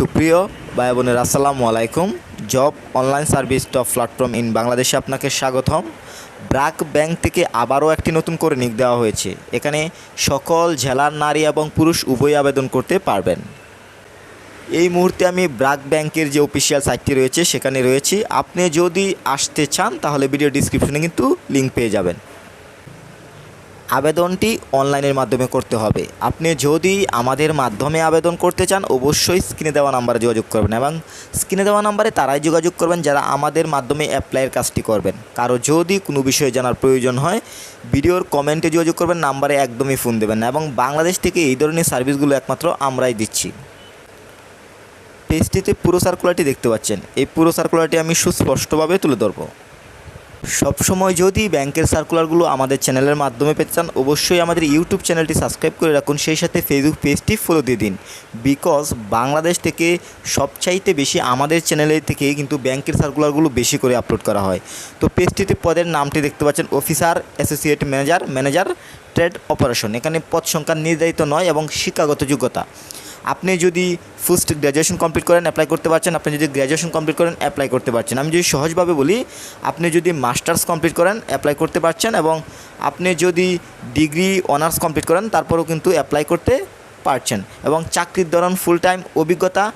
সুপ্রিয় ভাই বোনের, আসসালামু আলাইকুম। Job online service top platform in বাংলাদেশে আপনাকে স্বাগতম। ব্র্যাক ব্যাংক থেকে আবারও একটি নতুন করে নিক দেওয়া হয়েছে। এখানে সকল জেলার নারী এবং পুরুষ উভয় আবেদন করতে পারবেন। এই মুহূর্তে আমি ব্র্যাক ব্যাংকের যে অফিসিয়াল সাইটটি রয়েছে, সেখানে রয়েছি। আপনি যদি আসতে চান, তাহলে ভিডিও ডিসক্রিপশনে কিন্তু লিঙ্ক পেয়ে যাবেন। আবেদনটি অনলাইনের মাধ্যমে করতে হবে। আপনি যদি আমাদের মাধ্যমে আবেদন করতে চান, অবশ্যই স্ক্রিনে দেওয়া নাম্বারে যোগাযোগ করবেন এবং স্ক্রিনে দেওয়া নাম্বারে তারাই যোগাযোগ করবেন যারা আমাদের মাধ্যমে অ্যাপ্লাইয়ের কাজটি করবেন। কারও যদি কোনো বিষয়ে জানার প্রয়োজন হয়, ভিডিওর কমেন্টে যোগাযোগ করবেন, নাম্বারে একদমই ফোন দেবেন না এবং বাংলাদেশ থেকে এই ধরনের সার্ভিসগুলো একমাত্র আমরাই দিচ্ছি। পেজটিতে পুরো সার্কুলারটি দেখতে পাচ্ছেন। এই পুরো সার্কুলারটি আমি সুস্পষ্টভাবে তুলে ধরবো। সবসময় যদি ব্যাংকের সার্কুলারগুলো আমাদের চ্যানেলের মাধ্যমে পেতে চান, অবশ্যই আমাদের ইউটিউব চ্যানেলটি সাবস্ক্রাইব করে রাখুন। সেই সাথে ফেসবুক পেজটি ফলো দিয়ে দিন। বিকজ বাংলাদেশ থেকে সবচাইতে বেশি আমাদের চ্যানেলে থেকে কিন্তু ব্যাংকের সার্কুলারগুলো বেশি করে আপলোড করা হয়। তো পেজটিতে পদের নামটি দেখতে পাচ্ছেন officer associate manager manager trade operation এখানে পদ সংখ্যা নির্ধারিত নয় এবং শিক্ষাগত যোগ্যতা। আপনি যদি ফার্স্ট গ্র্যাজুয়েশন কমপ্লিট করেন অ্যাপ্লাই করতে পারছেন। আপনি যদি গ্র্যাজুয়েশন কমপ্লিট করেন অ্যাপ্লাই করতে পারছেন। আমি যদি সহজভাবে বলি, আপনি যদি মাস্টার্স কমপ্লিট করেন অ্যাপ্লাই করতে পারছেন এবং আপনি যদি ডিগ্রি অনার্স কমপ্লিট করেন, তারপরেও কিন্তু অ্যাপ্লাই করতে পারছেন। এবং চাকরির দরুন ফুল টাইম অভিজ্ঞতা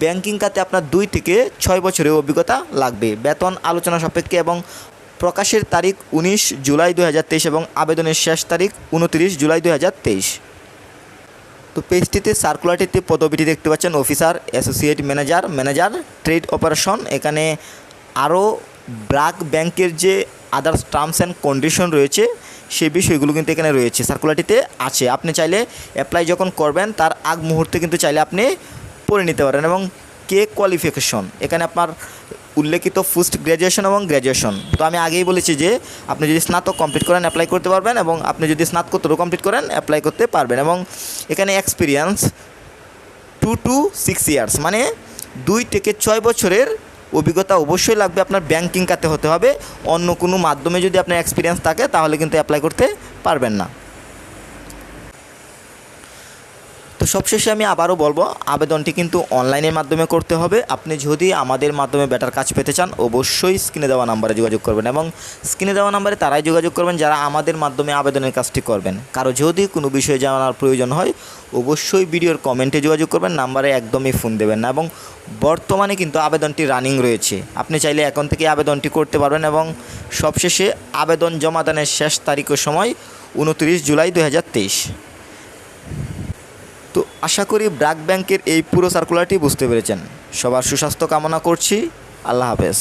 ব্যাংকিং খাতে আপনার দুই থেকে ছয় বছরের অভিজ্ঞতা লাগবে। বেতন আলোচনা সাপেক্ষে এবং প্রকাশের তারিখ উনিশ জুলাই দু হাজার তেইশ এবং আবেদনের শেষ তারিখ উনত্রিশ জুলাই দু হাজার তেইশ। তো পেজটিতে সার্কুলারটিতে পদবিটি দেখতে পাচ্ছেন officer associate manager manager trade operation এখানে আরও ব্রাক ব্যাংকের যে আদার্স টার্মস অ্যান্ড কন্ডিশন রয়েছে সেই বিষয়গুলো কিন্তু এখানে রয়েছে সার্কুলারটিতে আছে। আপনি চাইলে অ্যাপ্লাই যখন করবেন, তার আগ মুহূর্তে কিন্তু চাইলে আপনি পড়ে নিতে পারেন এবং কে কোয়ালিফিকেশন এখানে আপনার উল্লেখিত ফার্স্ট গ্র্যাজুয়েশন এবং গ্র্যাজুয়েশন তো আমি আগেই বলেছি যে, আপনি যদি স্নাতক কমপ্লিট করেন অ্যাপ্লাই করতে পারবেন এবং আপনি যদি স্নাতকোত্তর কমপ্লিট করেন অ্যাপ্লাই করতে পারবেন এবং এখানে experience two two six years মানে দুই থেকে ছয় বছরের অভিজ্ঞতা অবশ্যই লাগবে আপনার ব্যাংকিং খাতে হতে হবে। অন্য কোনো মাধ্যমে যদি আপনার এক্সপিরিয়েন্স থাকে, তাহলে কিন্তু অ্যাপ্লাই করতে পারবেন না তো সবশেষে আমি আবারও বলব, আবেদনটি কিন্তু অনলাইনের মাধ্যমে করতে হবে। আপনি যদি আমাদের মাধ্যমে বেটার কাজ পেতে চান, অবশ্যই স্ক্রিনে দেওয়া নাম্বারে যোগাযোগ করবেন এবং স্ক্রিনে দেওয়া নাম্বারে তারাই যোগাযোগ করবেন যারা আমাদের মাধ্যমে আবেদনের কাজটি করবেন। কারও যদি কোনো বিষয়ে জানার প্রয়োজন হয়, অবশ্যই ভিডিওর কমেন্টে যোগাযোগ করবেন, নাম্বারে একদমই ফোন দেবেন না এবং বর্তমানে কিন্তু আবেদনটি রানিং রয়েছে। আপনি চাইলে এখন থেকে আবেদনটি করতে পারবেন এবং সবশেষে আবেদন জমাদানের শেষ তারিখ ও সময়, উনত্রিশ জুলাই দু আশা করি ব্র্যাক ব্যাংকের এই পুরো সার্কুলারটি বুঝতে পেরেছেন। সবার সুস্বাস্থ্য কামনা করছি। আল্লাহ হাফেজ।